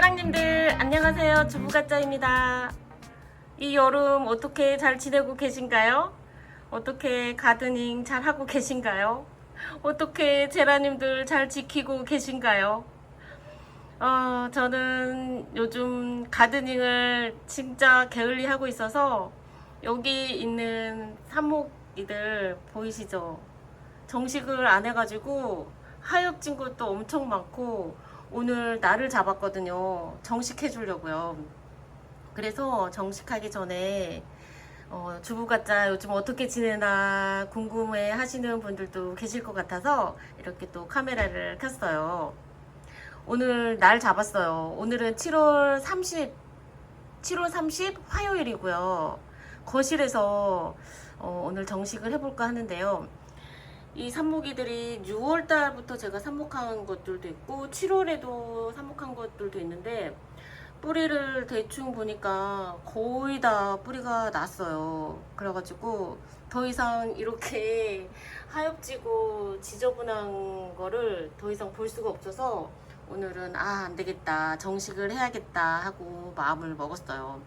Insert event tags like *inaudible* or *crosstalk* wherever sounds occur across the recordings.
짜랑님들 안녕하세요 주부가짜입니다 이 여름 어떻게 잘 지내고 계신가요? 어떻게 가드닝 잘 하고 계신가요? 어떻게 제라님들 잘 지키고 계신가요? 어, 저는 요즘 가드닝을 진짜 게을리 하고 있어서 여기 있는 삽목이들 보이시죠? 정식을 안 해가지고 하엽진 것도 엄청 많고 오늘 날을 잡았거든요. 정식해 주려고요. 그래서 정식하기 전에 어, 주부가짜 요즘 어떻게 지내나 궁금해 하시는 분들도 계실 것 같아서 이렇게 또 카메라를 켰어요. 오늘 날 잡았어요. 오늘은 7월 30, 7월 30 화요일이고요. 거실에서 어, 오늘 정식을 해볼까 하는데요. 이 삽목이들이 6월 달부터 제가 삽목한 것들도 있고 7월에도 삽목한 것들도 있는데 뿌리를 대충 보니까 거의 다 뿌리가 났어요. 그래가지고 더 이상 이렇게 *laughs* 하엽지고 지저분한 거를 더 이상 볼 수가 없어서 오늘은 아, 안 되겠다. 정식을 해야겠다 하고 마음을 먹었어요.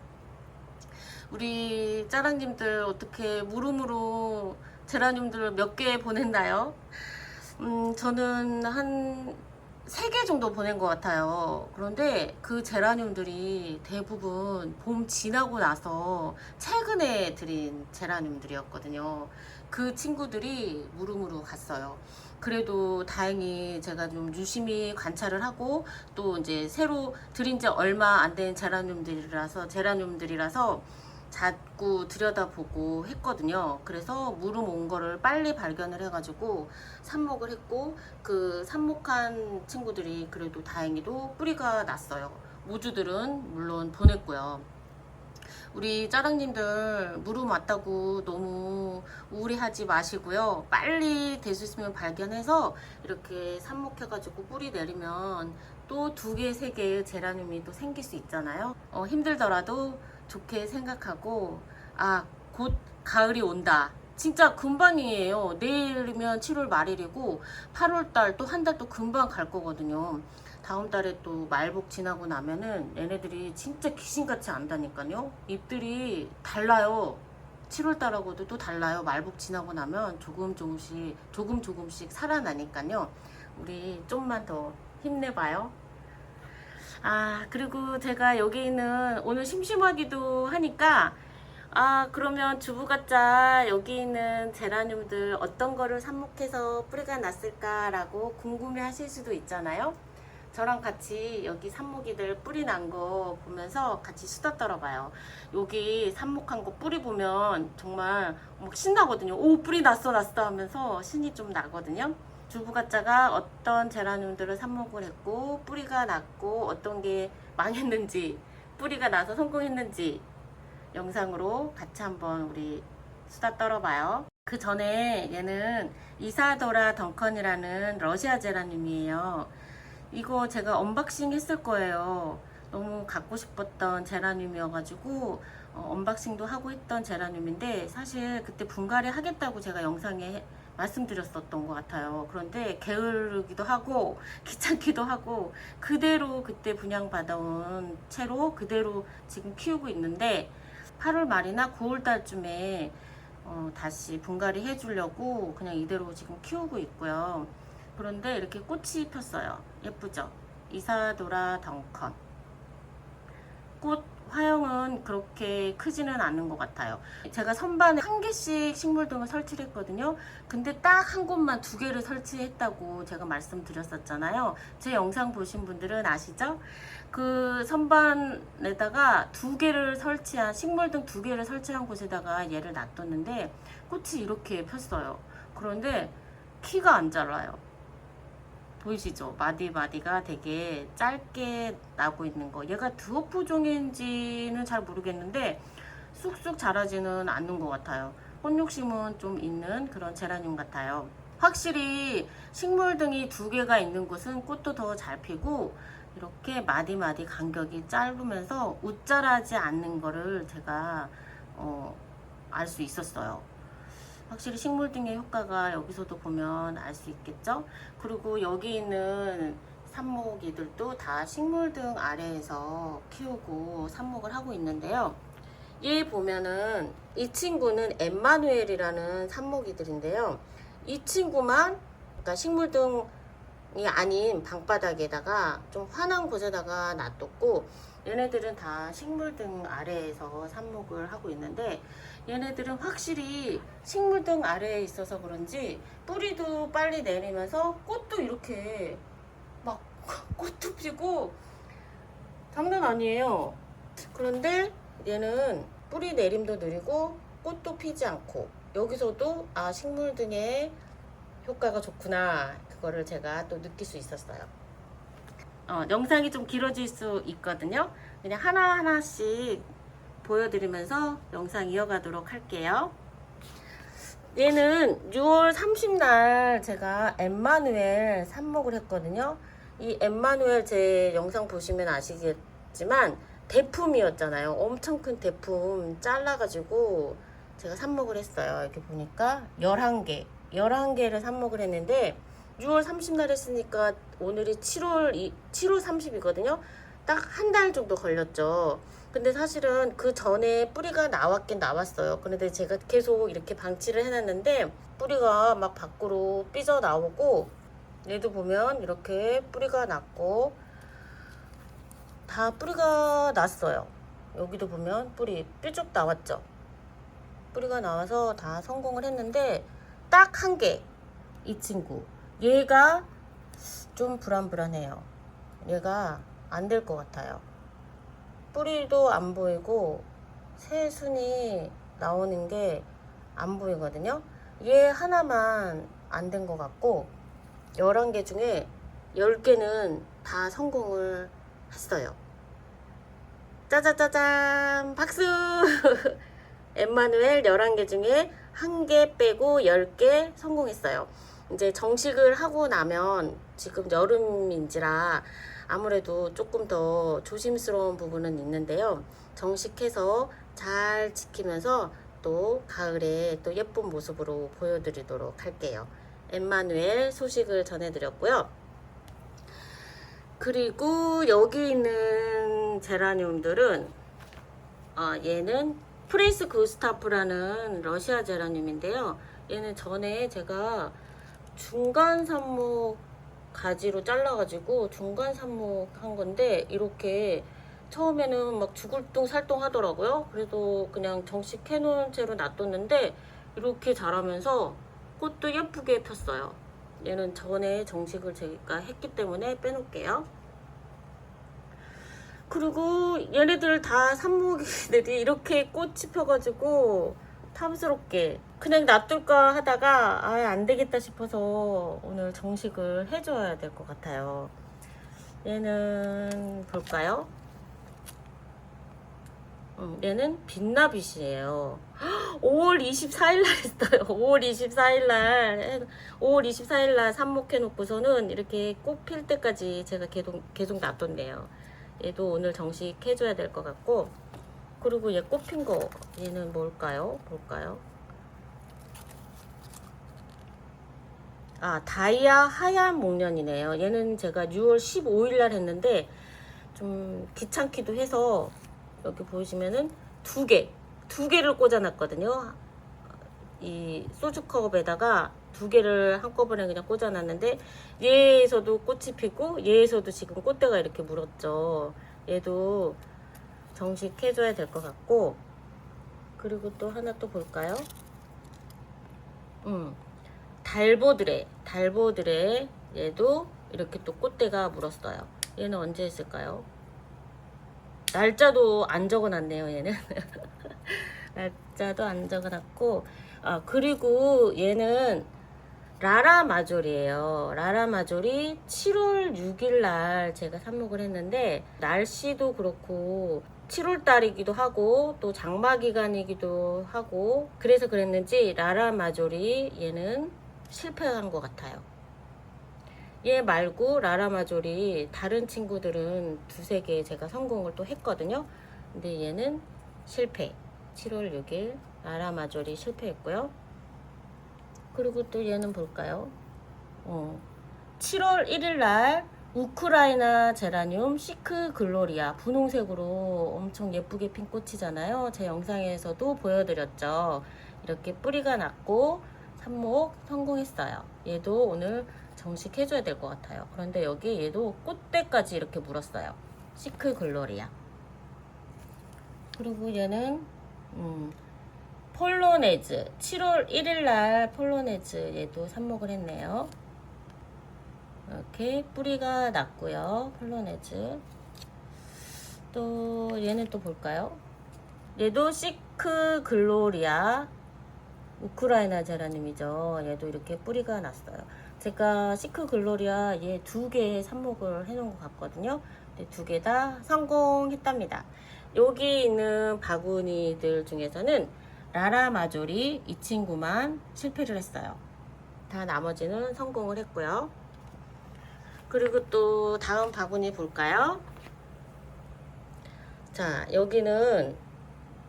우리 짜랑님들 어떻게 무릎으로 제라늄들 몇 개 보냈나요? 음, 저는 한세개 정도 보낸 것 같아요. 그런데 그 제라늄들이 대부분 봄 지나고 나서 최근에 들인 제라늄들이었거든요. 그 친구들이 무름으로 갔어요. 그래도 다행히 제가 좀 유심히 관찰을 하고 또 이제 새로 들인 지 얼마 안 된 제라늄들이라서 제라늄들이라서 자꾸 들여다보고 했거든요. 그래서 무름 온 거를 빨리 발견을 해가지고 삽목을 했고 그 삽목한 친구들이 그래도 다행히도 뿌리가 났어요. 모주들은 물론 보냈고요. 우리 짜랑님들 무름 왔다고 너무 우울해하지 마시고요. 빨리 될 수 있으면 발견해서 이렇게 삽목해가지고 뿌리 내리면 또 두 개, 세 개의 제라늄이 또 생길 수 있잖아요. 어, 힘들더라도 좋게 생각하고 아 곧 가을이 온다. 진짜 금방이에요. 내일이면 7월 말일이고 8월 달 또 한 달 또 금방 갈 거거든요. 다음 달에 또 말복 지나고 나면은 얘네들이 진짜 귀신같이 안다니까요. 잎들이 달라요. 7월 달하고도 또 달라요. 말복 지나고 나면 조금 조금씩 조금 조금씩 살아나니까요. 우리 좀만 더 힘내봐요. 아, 그리고 제가 여기 있는 오늘 심심하기도 하니까 아, 그러면 주부가짜 여기 있는 제라늄들 어떤 거를 삽목해서 뿌리가 났을까 라고 궁금해 하실 수도 있잖아요. 저랑 같이 여기 삽목이들 뿌리 난 거 보면서 같이 수다 떨어봐요. 여기 삽목한 거 뿌리 보면 정말 막 신나거든요. 오, 뿌리 났어, 났어 하면서 신이 좀 나거든요. 주부가짜가 어떤 제라늄들을 삽목을 했고 뿌리가 났고 어떤 게 망했는지 뿌리가 나서 성공했는지 영상으로 같이 한번 우리 수다 떨어봐요. 그 전에 얘는 이사도라 덩컨이라는 러시아 제라늄이에요. 이거 제가 언박싱 했을 거예요. 너무 갖고 싶었던 제라늄이어가지고 어, 언박싱도 하고 했던 제라늄인데 사실 그때 분갈이 하겠다고 제가 영상에 말씀드렸었던 것 같아요. 그런데 게으르기도 하고 귀찮기도 하고 그대로 그때 분양받아온 채로 그대로 지금 키우고 있는데 8월 말이나 9월 달쯤에 어, 다시 분갈이 해주려고 그냥 이대로 지금 키우고 있고요. 그런데 이렇게 꽃이 폈어요. 예쁘죠? 이사도라 덩컨. 꽃 화형은 그렇게 크지는 않은 것 같아요. 제가 선반에 한 개씩 식물등을 설치를 했거든요. 근데 딱 한 곳만 두 개를 설치했다고 제가 말씀드렸었잖아요. 제 영상 보신 분들은 아시죠? 그 선반에다가 두 개를 설치한 식물등 두 개를 설치한 곳에다가 얘를 놔뒀는데 꽃이 이렇게 폈어요. 그런데 키가 안 자라요. 보이시죠? 마디마디가 되게 짧게 나고 있는 거. 얘가 드워프종인지는 잘 모르겠는데 쑥쑥 자라지는 않는 것 같아요. 꽃욕심은 좀 있는 그런 제라늄 같아요. 확실히 식물 등이 두 개가 있는 곳은 꽃도 더 잘 피고 이렇게 마디마디 간격이 짧으면서 웃자라지 않는 거를 제가 어, 알 수 있었어요. 확실히 식물 등의 효과가 여기서도 보면 알 수 있겠죠? 그리고 여기 있는 삽목이들도 다 식물 등 아래에서 키우고 삽목을 하고 있는데요. 얘 보면은 이 친구는 엠마누엘이라는 삽목이들인데요. 이 친구만 그러니까 식물 등 이 아닌 방바닥에다가 좀 환한 곳에다가 놔뒀고 얘네들은 다 식물 등 아래에서 삽목을 하고 있는데 얘네들은 확실히 식물 등 아래에 있어서 그런지 뿌리도 빨리 내리면서 꽃도 이렇게 막 *laughs* 꽃도 피고 장난 아니에요. 그런데 얘는 뿌리 내림도 느리고 꽃도 피지 않고 여기서도 아 식물 등의 효과가 좋구나 그 거를 제가 또 느낄 수 있었어요. 어, 영상이 좀 길어질 수 있거든요. 그냥 하나하나씩 보여드리면서 영상 이어가도록 할게요. 얘는 6월 30날 제가 엠마누엘 삽목을 했거든요. 이 엠마누엘 제 영상 보시면 아시겠지만 대품이었잖아요. 엄청 큰 대품 잘라가지고 제가 삽목을 했어요. 이렇게 보니까 11개, 11개를 삽목을 했는데 6월 30날 했으니까 오늘이 7월, 이, 7월 30이거든요. 딱 한 달 정도 걸렸죠. 근데 사실은 그 전에 뿌리가 나왔긴 나왔어요. 그런데 제가 계속 이렇게 방치를 해놨는데 뿌리가 막 밖으로 삐져 나오고 얘도 보면 이렇게 뿌리가 났고 다 뿌리가 났어요. 여기도 보면 뿌리 뾰족 나왔죠. 뿌리가 나와서 다 성공을 했는데 딱 한 개 이 친구 얘가 좀 불안불안해요. 얘가 안 될 것 같아요. 뿌리도 안 보이고 새순이 나오는 게 안 보이거든요. 얘 하나만 안 된 것 같고 11개 중에 10개는 다 성공을 했어요. 짜자짜잔 박수! *laughs* 엠마누엘 11개 중에 1개 빼고 10개 성공했어요. 이제 정식을 하고 나면 지금 여름인지라 아무래도 조금 더 조심스러운 부분은 있는데요. 정식해서 잘 지키면서 또 가을에 또 예쁜 모습으로 보여드리도록 할게요. 엠마누엘 소식을 전해드렸고요. 그리고 여기 있는 제라늄들은 어, 얘는 프레이스 구스타프라는 러시아 제라늄인데요. 얘는 전에 제가 중간 삽목 가지로 잘라가지고 중간 삽목 한 건데 이렇게 처음에는 막 죽을 둥 살동 하더라고요. 그래도 그냥 정식 해놓은 채로 놔뒀는데 이렇게 자라면서 꽃도 예쁘게 폈어요. 얘는 전에 정식을 제가 했기 때문에 빼놓을게요. 그리고 얘네들 다 삽목이들이 이렇게 꽃이 펴가지고 탐스럽게 그냥 놔둘까 하다가 아안 되겠다 싶어서 오늘 정식을 해줘야 될 것 같아요. 얘는 볼까요? 음, 얘는 빛나빛이에요. 5월 24일 날 했어요. *laughs* 5월 24일 날 5월 24일 날 삽목해 놓고서는 이렇게 꽃필 때까지 제가 계속 계속 놔뒀네요. 얘도 오늘 정식 해줘야 될 것 같고 그리고 얘 꽃핀 거 얘는 뭘까요? 볼까요? 아 다이아 하얀 목련이네요. 얘는 제가 6월 15일 날 했는데 좀 귀찮기도 해서 여기 보시면은 두 개, 두 개를 꽂아놨거든요. 이 소주컵에다가 두 개를 한꺼번에 그냥 꽂아놨는데 얘에서도 꽃이 피고 얘에서도 지금 꽃대가 이렇게 물었죠. 얘도 정식 해줘야 될 것 같고 그리고 또 하나 또 볼까요? 음 달보드레 달보드레 얘도 이렇게 또 꽃대가 물었어요. 얘는 언제 했을까요? 날짜도 안 적어놨네요 얘는 *laughs* 날짜도 안 적어놨고 아 그리고 얘는 라라 마졸이에요 라라 마졸이 7월 6일 날 제가 삽목을 했는데 날씨도 그렇고 7월 달이기도 하고 또 장마 기간이기도 하고 그래서 그랬는지 라라 마졸이 얘는 실패한 것 같아요 얘 말고 라라마졸이 다른 친구들은 두세 개 제가 성공을 또 했거든요. 근데 얘는 실패. 7월 6일 라라마졸이 실패했고요. 그리고 또 얘는 볼까요? 어, 7월 1일 날 우크라이나 제라늄 시크 글로리아 분홍색으로 엄청 예쁘게 핀 꽃이잖아요. 제 영상에서도 보여드렸죠. 이렇게 뿌리가 났고 삽목 성공했어요. 얘도 오늘 정식해줘야 될 것 같아요. 그런데 여기 얘도 꽃대까지 이렇게 물었어요. 시크 글로리아. 그리고 얘는 음, 폴로네즈 7월 1일 날 폴로네즈 얘도 삽목을 했네요. 이렇게 뿌리가 났고요. 폴로네즈. 또 얘는 또 볼까요? 얘도 시크 글로리아 우크라이나 제라늄이죠. 얘도 이렇게 뿌리가 났어요. 제가 시크 글로리아 얘 두 개 삽목을 해놓은 것 같거든요. 두 개 다 성공했답니다. 여기 있는 바구니들 중에서는 라라 마조리 이 친구만 실패를 했어요. 다 나머지는 성공을 했고요. 그리고 또 다음 바구니 볼까요? 자, 여기는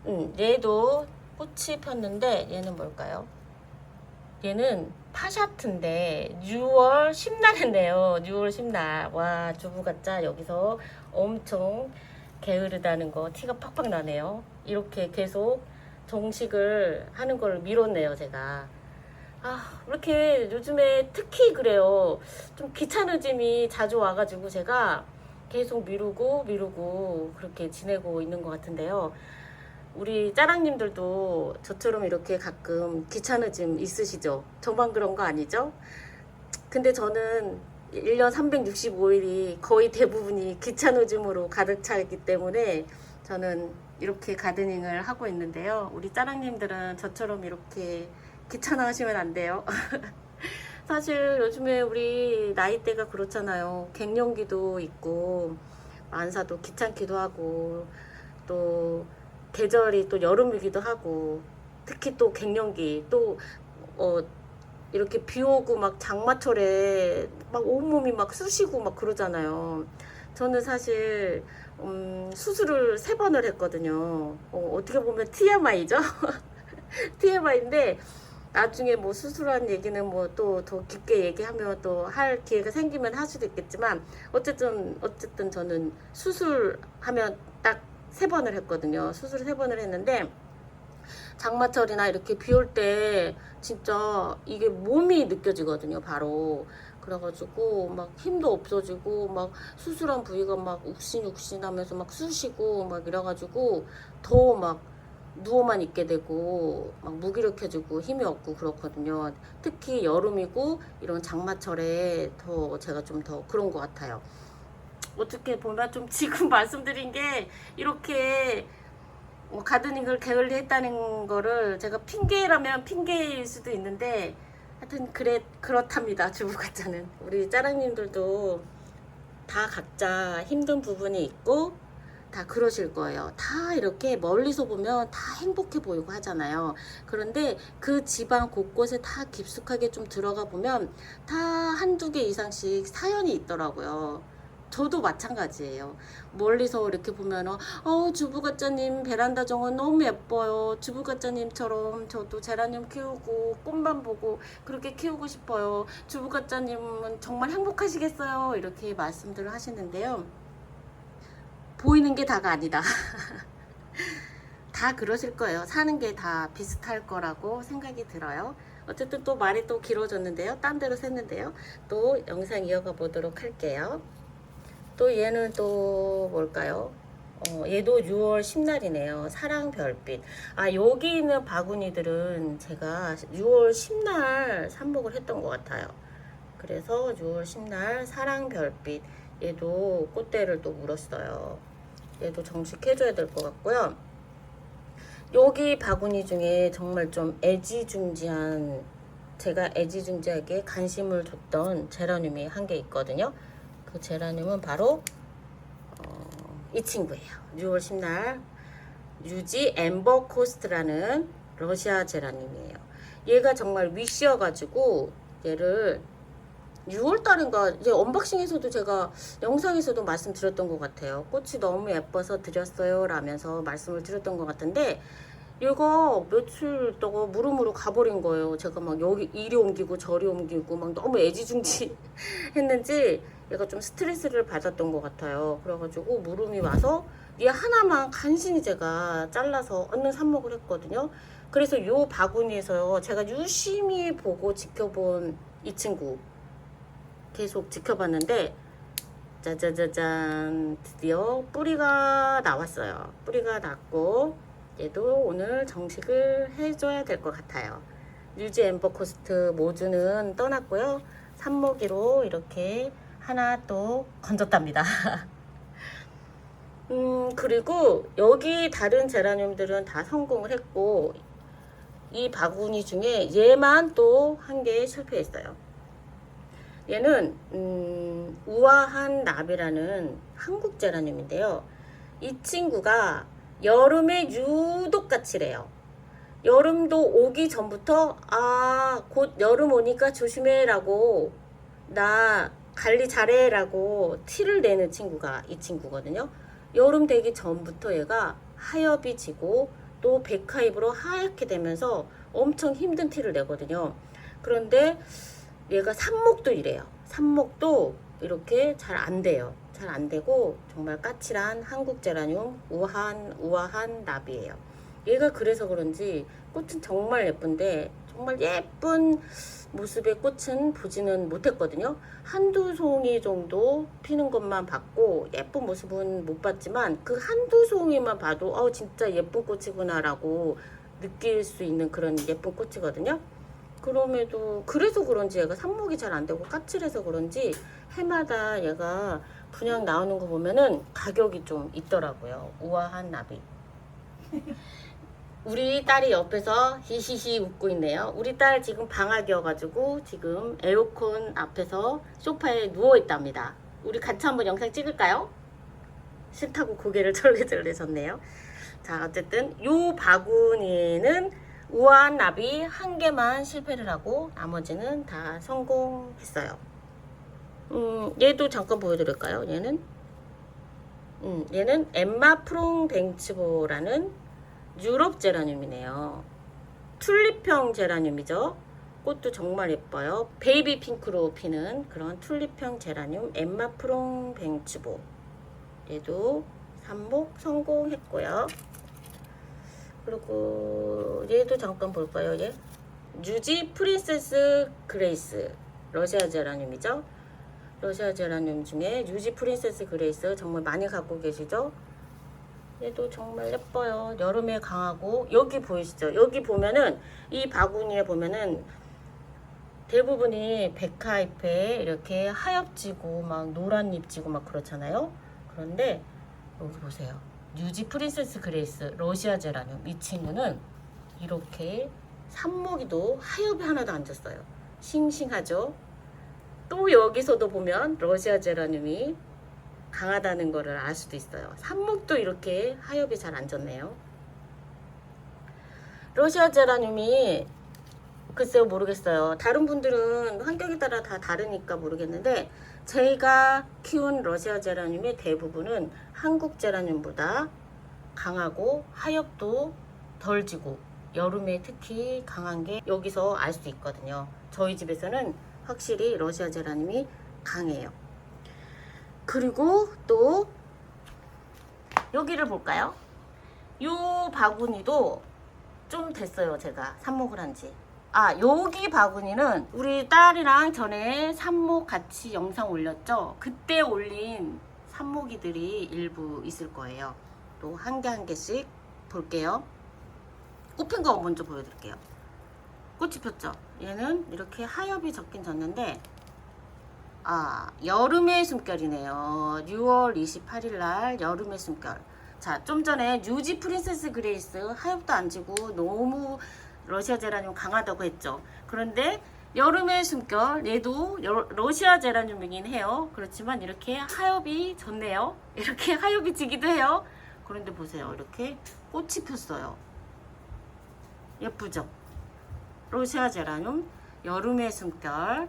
음, 얘도 꽃이 폈는데 얘는 뭘까요? 얘는 파샤트인데 6월 10날이네요. 6월 10날. 와, 주부가짜 여기서 엄청 게으르다는 거 티가 팍팍 나네요. 이렇게 계속 정식을 하는 걸 미뤘네요, 제가. 아, 왜 이렇게 요즘에 특히 그래요. 좀 귀찮으짐이 자주 와가지고 제가 계속 미루고 미루고 그렇게 지내고 있는 것 같은데요. 우리 짜랑님들도 저처럼 이렇게 가끔 귀찮으짐 있으시죠? 저만 그런 거 아니죠? 근데 저는 1년 365일이 거의 대부분이 귀찮으짐으로 가득 차 있기 때문에 저는 이렇게 가드닝을 하고 있는데요. 우리 짜랑님들은 저처럼 이렇게 귀찮아 하시면 안 돼요. *laughs* 사실 요즘에 우리 나이대가 그렇잖아요. 갱년기도 있고, 만사도 귀찮기도 하고, 또 계절이 또 여름이기도 하고, 특히 또 갱년기, 또, 어, 이렇게 비 오고 막 장마철에 막 온몸이 막 쑤시고 막 그러잖아요. 저는 사실, 음, 수술을 세 번을 했거든요. 어, 어떻게 보면 TMI죠? TMI인데, *laughs* 나중에 뭐 수술한 얘기는 뭐 또 더 깊게 얘기하면 또 할 기회가 생기면 할 수도 있겠지만 어쨌든 어쨌든 저는 수술하면 딱 세 번을 했거든요. 수술 세 번을 했는데 장마철이나 이렇게 비 올 때 진짜 이게 몸이 느껴지거든요. 바로 그래가지고 막 힘도 없어지고 막 수술한 부위가 막 욱신욱신하면서 막 쑤시고 막 이래가지고 더막 누워만 있게 되고 막 무기력해지고 힘이 없고 그렇거든요. 특히 여름이고 이런 장마철에 더 제가 좀 더 그런 것 같아요. 어떻게 보면 좀 지금 *laughs* 말씀드린 게 이렇게 뭐 가드닝을 게을리 했다는 거를 제가 핑계라면 핑계일 수도 있는데 하여튼 그래 그렇답니다 *laughs* 주부 가짜는 우리 짜랑님들도 다 각자 힘든 부분이 있고 다 그러실 거예요. 다 이렇게 멀리서 보면 다 행복해 보이고 하잖아요. 그런데 그 집안 곳곳에 다 깊숙하게 좀 들어가 보면 다 한두 개 이상씩 사연이 있더라고요. 저도 마찬가지예요. 멀리서 이렇게 보면 어 주부가짜님 베란다 정원 너무 예뻐요. 주부가짜님처럼 저도 제라늄 키우고 꽃만 보고 그렇게 키우고 싶어요. 주부가짜님은 정말 행복하시겠어요. 이렇게 말씀들을 하시는데요. 보이는 게 다가 아니다. *laughs* 다 그러실 거예요. 사는 게 다 비슷할 거라고 생각이 들어요. 어쨌든 또 말이 또 길어졌는데요. 딴 데로 샜는데요. 또 영상 이어가 보도록 할게요. 또 얘는 또 뭘까요? 어, 얘도 6월 10날이네요. 사랑 별빛. 아, 여기 있는 바구니들은 제가 6월 10날 삽목을 했던 것 같아요. 그래서 6월 10날 사랑 별빛. 얘도 꽃대를 또 물었어요. 얘도 정식해줘야 될 것 같고요. 여기 바구니 중에 정말 좀 애지중지한 제가 애지중지하게 관심을 줬던 제라늄이 한 개 있거든요. 그 제라늄은 바로 어, 이 친구예요. 6월 10날 유지 엠버 코스트라는 러시아 제라늄이에요. 얘가 정말 위시여가지고 얘를 6월 달인가 이제 언박싱에서도 제가 영상에서도 말씀드렸던 것 같아요. 꽃이 너무 예뻐서 드렸어요 라면서 말씀을 드렸던 것 같은데 얘가 며칠 있다가 무릎으로 가버린 거예요. 제가 막 여기 이리 옮기고 저리 옮기고 막 너무 애지중지 *laughs* 했는지 얘가 좀 스트레스를 받았던 것 같아요. 그래가지고 물음이 와서 얘 하나만 간신히 제가 잘라서 얻는 삽목을 했거든요. 그래서 요 바구니에서요 제가 유심히 보고 지켜본 이 친구 계속 지켜봤는데 짜자자잔 드디어 뿌리가 나왔어요. 뿌리가 났고 얘도 오늘 정식을 해줘야 될 것 같아요. 뉴지 엠버 코스트 모주는 떠났고요. 산모기로 이렇게 하나 또 건졌답니다. *laughs* 음, 그리고 여기 다른 제라늄들은 다 성공을 했고, 이 바구니 중에 얘만 또 한 개 실패했어요. 얘는, 음, 우아한 나비라는 한국 제라늄인데요. 이 친구가 여름에 유독 까칠해요. 여름도 오기 전부터, 아, 곧 여름 오니까 조심해라고, 나 관리 잘해라고 티를 내는 친구가 이 친구거든요. 여름 되기 전부터 얘가 하엽이 지고 또 백하입으로 하얗게 되면서 엄청 힘든 티를 내거든요. 그런데 얘가 삽목도 이래요. 삽목도 이렇게 잘 안 돼요. 잘 안 되고 정말 까칠한 한국 제라늄 우아한 우아한 나비예요. 얘가 그래서 그런지 꽃은 정말 예쁜데 정말 예쁜 모습의 꽃은 보지는 못했거든요. 한두 송이 정도 피는 것만 봤고 예쁜 모습은 못 봤지만 그 한두 송이만 봐도 어 진짜 예쁜 꽃이구나라고 느낄 수 있는 그런 예쁜 꽃이거든요. 그럼에도 그래서 그런지 얘가 삽목이 잘 안 되고 까칠해서 그런지 해마다 얘가 분양 나오는 거 보면은 가격이 좀 있더라고요. 우아한 나비. *laughs* 우리 딸이 옆에서 히히히 웃고 있네요. 우리 딸 지금 방학이어가지고 지금 에어컨 앞에서 소파에 누워 있답니다. 우리 같이 한번 영상 찍을까요? 싫다고 고개를 *laughs* 절레절레 졌네요. 자, 어쨌든 요 바구니에는 우아한 나비 한 개만 실패를 하고 나머지는 다 성공했어요. 음, 얘도 잠깐 보여드릴까요? 얘는 음, 얘는 엠마 프롱 뱅치보라는 유럽 제라늄이네요. 튤립형 제라늄이죠. 꽃도 정말 예뻐요. 베이비 핑크로 피는 그런 튤립형 제라늄 엠마 프롱 뱅치보. 얘도 삽목 성공했고요. 그리고 얘도 잠깐 볼까요? 얘 뉴지 프린세스 그레이스 러시아 제라늄이죠. 러시아 제라늄 중에 뉴지 프린세스 그레이스 정말 많이 갖고 계시죠? 얘도 정말 예뻐요. 여름에 강하고 여기 보이시죠? 여기 보면은 이 바구니에 보면은 대부분이 백화잎에 이렇게 하엽지고 막 노란 잎지고 막 그렇잖아요. 그런데 여기 보세요. 뉴지 프린세스 그레이스 러시아 제라늄 이 친구는 이렇게 삽목이도 하엽이 하나도 안 졌어요. 싱싱하죠? 또 여기서도 보면 러시아 제라늄이 강하다는 거를 알 수도 있어요. 삽목도 이렇게 하엽이 잘 안 졌네요. 러시아 제라늄이 글쎄요 모르겠어요. 다른 분들은 환경에 따라 다 다르니까 모르겠는데 제가 키운 러시아 제라늄의 대부분은 한국 제라늄보다 강하고 하엽도 덜 지고 여름에 특히 강한 게 여기서 알 수 있거든요. 저희 집에서는 확실히 러시아 제라늄이 강해요. 그리고 또 여기를 볼까요? 요 바구니도 좀 됐어요 제가 삽목을 한 지 아 여기 바구니는 우리 딸이랑 전에 삽목 같이 영상 올렸죠? 그때 올린 삽목이들이 일부 있을 거예요. 또 한 개 한 개씩 볼게요. 꽃핀 거 먼저 보여드릴게요. 꽃이 폈죠? 얘는 이렇게 하엽이 적긴 졌는데 아, 여름의 숨결이네요. 6월 28일 날 여름의 숨결. 자, 좀 전에 뉴지 프린세스 그레이스 하엽도 안 지고 너무 러시아 제라늄 강하다고 했죠. 그런데 여름의 숨결 얘도 여- 러시아 제라늄이긴 해요. 그렇지만 이렇게 하엽이 졌네요. *laughs* 이렇게 하엽이 지기도 해요. 그런데 보세요. 이렇게 꽃이 폈어요. 예쁘죠? 러시아 제라늄 여름의 숨결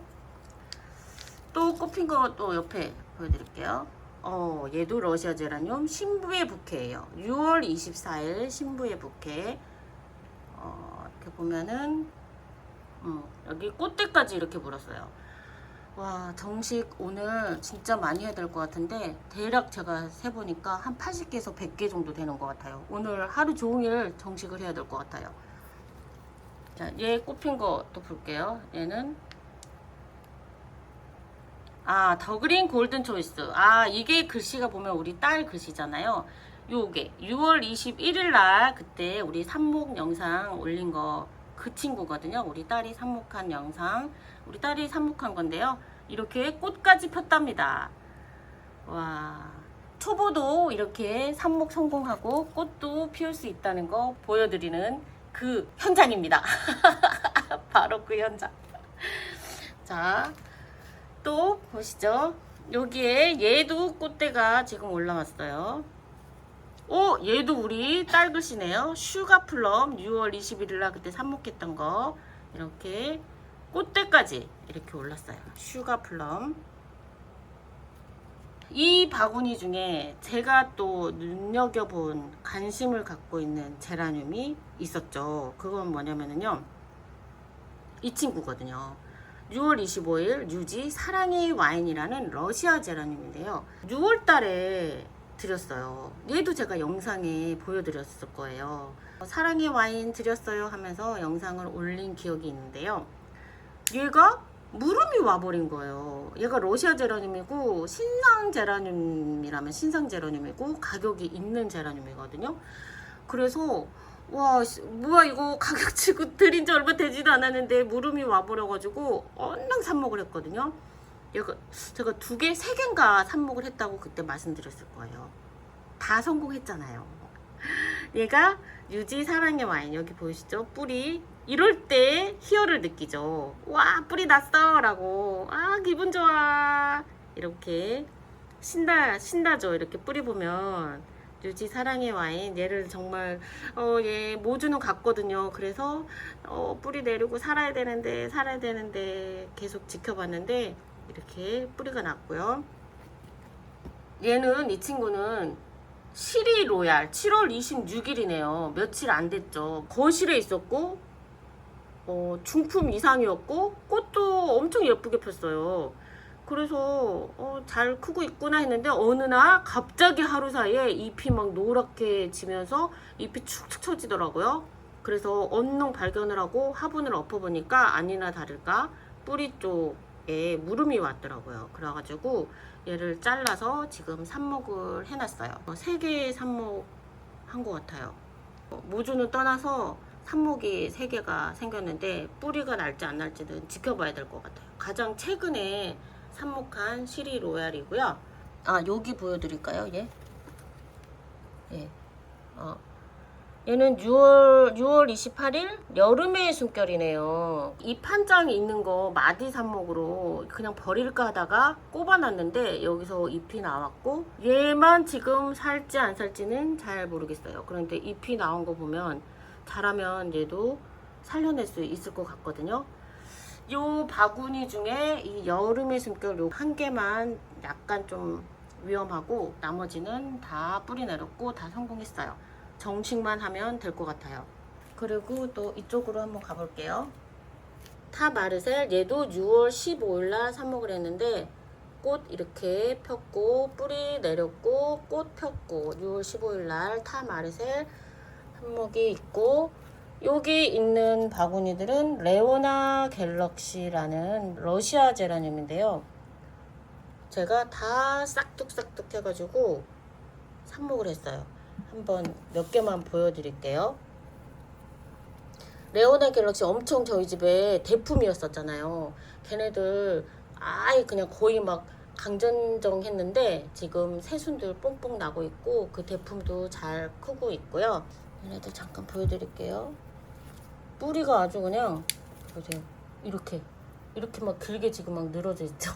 또 꽃핀 거 또 옆에 보여드릴게요. 어, 얘도 러시아 제라늄 신부의 부케예요. 6월 24일 신부의 부케. 이렇게 보면은 음, 여기 꽃대까지 이렇게 물었어요. 와 정식 오늘 진짜 많이 해야 될 것 같은데 대략 제가 세보니까 한 80개에서 100개 정도 되는 것 같아요. 오늘 하루 종일 정식을 해야 될 것 같아요. 자, 얘 꽃핀 거또 볼게요. 얘는 아, 더 그린 골든 초이스. 아, 이게 글씨가 보면 우리 딸 글씨잖아요. 요게 6월 21일 날 그때 우리 삽목 영상 올린 거 그 친구거든요. 우리 딸이 삽목한 영상. 우리 딸이 삽목한 건데요. 이렇게 꽃까지 폈답니다. 와. 초보도 이렇게 삽목 성공하고 꽃도 피울 수 있다는 거 보여드리는 그 현장입니다. *laughs* 바로 그 현장. 자, 또 보시죠. 여기에 얘도 꽃대가 지금 올라왔어요. 오, 얘도 우리 딸 글씨네요. 슈가 플럼 6월 21일 날 그때 삽목했던 거 이렇게 꽃대까지 이렇게 올랐어요. 슈가 플럼. 이 바구니 중에 제가 또 눈여겨본 관심을 갖고 있는 제라늄이 있었죠. 그건 뭐냐면은요. 이 친구거든요. 6월 25일 유지 사랑의 와인이라는 러시아 제라늄인데요. 6월 달에 드렸어요. 얘도 제가 영상에 보여드렸을 거예요. 사랑의 와인 드렸어요 하면서 영상을 올린 기억이 있는데요. 얘가 무름이 와버린 거예요. 얘가 러시아 제라늄이고 신상 제라늄이라면 신상 제라늄이고 가격이 있는 제라늄이거든요. 그래서 와 씨, 뭐야 이거 가격 치고 드린 지 얼마 되지도 않았는데 무름이 와버려가지고 얼른 삽목을 했거든요. 제가 두 개, 세 개인가 삽목을 했다고 그때 말씀드렸을 거예요. 다 성공했잖아요. 얘가 유지 사랑의 와인 여기 보이시죠? 뿌리 이럴 때 희열을 느끼죠. 와 뿌리 났어라고 아 기분 좋아 이렇게 신다 신다죠. 이렇게 뿌리 보면 유지 사랑의 와인 얘를 정말 어 얘 모주는 같거든요. 그래서 어 뿌리 내리고 살아야 되는데 살아야 되는데 계속 지켜봤는데 이렇게 뿌리가 났고요. 얘는 이 친구는 시리 로얄 7월 26일이네요. 며칠 안 됐죠. 거실에 있었고 어, 중품 이상이었고 꽃도 엄청 예쁘게 폈어요. 그래서 어, 잘 크고 있구나 했는데 어느 날 갑자기 하루 사이에 잎이 막 노랗게 지면서 잎이 축축 처지더라고요. 그래서 언능 발견을 하고 화분을 엎어보니까 아니나 다를까 뿌리 쪽 에 무름이 왔더라고요. 그래가지고 얘를 잘라서 지금 삽목을 해놨어요. 세 개의 삽목 한 것 같아요. 어, 모주는 떠나서 삽목이 세 개가 생겼는데 뿌리가 날지 안 날지는 지켜봐야 될 것 같아요. 가장 최근에 삽목한 시리 로얄이고요. 아 여기 보여드릴까요? 얘. 예. 어. 얘는 6월 6월 28일 여름의 숨결이네요. 이 판장이 있는 거 마디 삽목으로 그냥 버릴까 하다가 꼽아놨는데 여기서 잎이 나왔고 얘만 지금 살지 안 살지는 잘 모르겠어요. 그런데 잎이 나온 거 보면 잘하면 얘도 살려낼 수 있을 것 같거든요. 요 바구니 중에 이 여름의 숨결 요 한 개만 약간 좀 위험하고 나머지는 다 뿌리 내렸고 다 성공했어요. 정식만 하면 될 것 같아요. 그리고 또 이쪽으로 한번 가볼게요. 타 마르셀 얘도 6월 15일 날 삽목을 했는데 꽃 이렇게 폈고 뿌리 내렸고 꽃 폈고 6월 15일 날 타 마르셀 삽목이 있고 여기 있는 바구니들은 레오나 갤럭시라는 러시아 제라늄인데요. 제가 다 싹둑싹둑 해가지고 삽목을 했어요. 한번 몇 개만 보여드릴게요. 레오나 갤럭시 엄청 저희 집에 대품이었었잖아요. 걔네들 아예 그냥 거의 막 강전정 했는데 지금 새순들 뽕뽕 나고 있고 그 대품도 잘 크고 있고요. 얘네들 잠깐 보여드릴게요. 뿌리가 아주 그냥 보세요. 이렇게 이렇게 막 길게 지금 막 늘어져 있죠.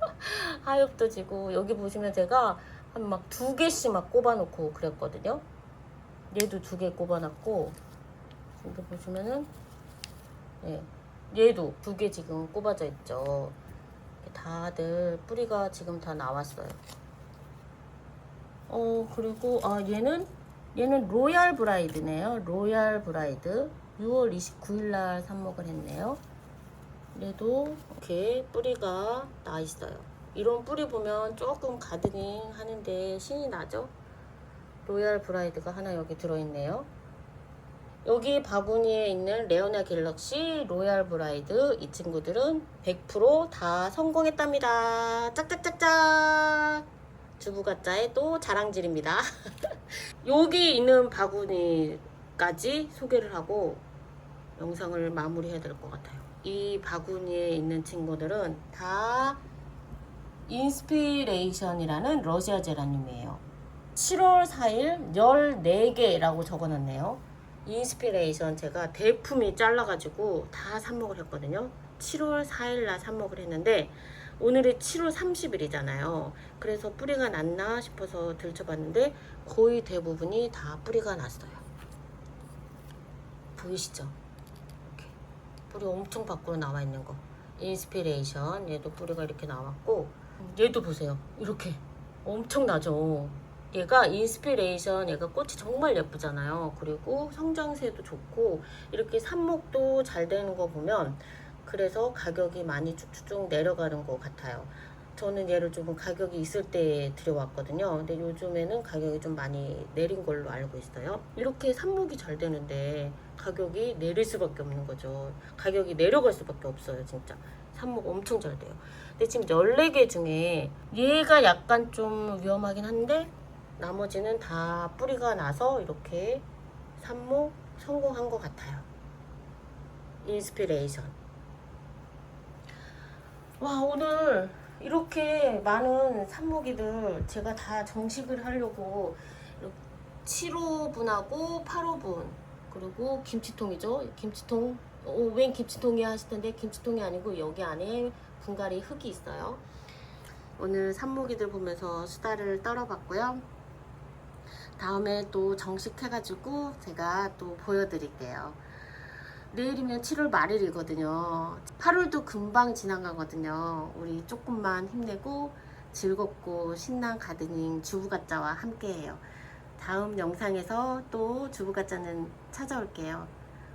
*laughs* 하엽도 지고 여기 보시면 제가 한 막 두 개씩 막 꼽아놓고 그랬거든요. 얘도 두 개 꼽아놨고 여기 보시면은 예, 얘도 두 개 지금 꼽아져 있죠. 다들 뿌리가 지금 다 나왔어요. 어 그리고 아 얘는 얘는 로얄 브라이드네요. 로얄 브라이드 6월 29일 날 삽목을 했네요. 그래도 이렇게 뿌리가 나 있어요. 이런 뿌리 보면 조금 가드닝 하는데 신이 나죠? 로얄 브라이드가 하나 여기 들어있네요. 여기 바구니에 있는 레오나 갤럭시 로얄 브라이드 이 친구들은 100%다 성공했답니다. 짝짝짝짝! 주부 가짜의 또 자랑질입니다. *laughs* 여기 있는 바구니까지 소개를 하고 영상을 마무리해야 될 것 같아요. 이 바구니에 있는 친구들은 다 인스피레이션이라는 러시아 제라늄이에요. 7월 4일 14개라고 적어놨네요. 인스피레이션 제가 대품이 잘라가지고 다 삽목을 했거든요. 7월 4일날 삽목을 했는데 오늘이 7월 30일이잖아요. 그래서 뿌리가 났나 싶어서 들춰봤는데 거의 대부분이 다 뿌리가 났어요. 보이시죠? 이렇게 뿌리 엄청 밖으로 나와 있는 거. 인스피레이션 얘도 뿌리가 이렇게 나왔고 얘도 보세요. 이렇게 엄청 나죠. 얘가 인스피레이션 얘가 꽃이 정말 예쁘잖아요. 그리고 성장세도 좋고 이렇게 삽목도 잘 되는 거 보면 그래서 가격이 많이 쭉쭉쭉 내려가는 것 같아요. 저는 얘를 조금 가격이 있을 때 들여왔거든요. 근데 요즘에는 가격이 좀 많이 내린 걸로 알고 있어요. 이렇게 삽목이 잘 되는데 가격이 내릴 수밖에 없는 거죠. 가격이 내려갈 수밖에 없어요, 진짜. 삽목 엄청 잘 돼요. 근데 지금 14개 중에 얘가 약간 좀 위험하긴 한데 나머지는 다 뿌리가 나서 이렇게 삽목 성공한 것 같아요. 인스피레이션. 와 오늘 이렇게 많은 삽목이들 제가 다 정식을 하려고 7호분하고 8호분 그리고 김치통이죠 김치통 어, 웬 김치통이야 하실 텐데 김치통이 아니고 여기 안에 분갈이 흙이 있어요 오늘 삽목이들 보면서 수다를 떨어봤고요 다음에 또 정식해가지고 제가 또 보여드릴게요 내일이면 7월 말일이거든요. 8월도 금방 지나가거든요. 우리 조금만 힘내고 즐겁고 신난 가드닝 주부가짜와 함께해요. 다음 영상에서 또 주부가짜는 찾아올게요.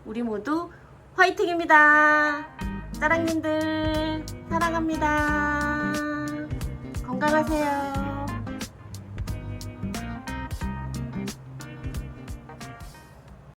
우리 모두 화이팅입니다. 짜랑님들 사랑합니다. 건강하세요.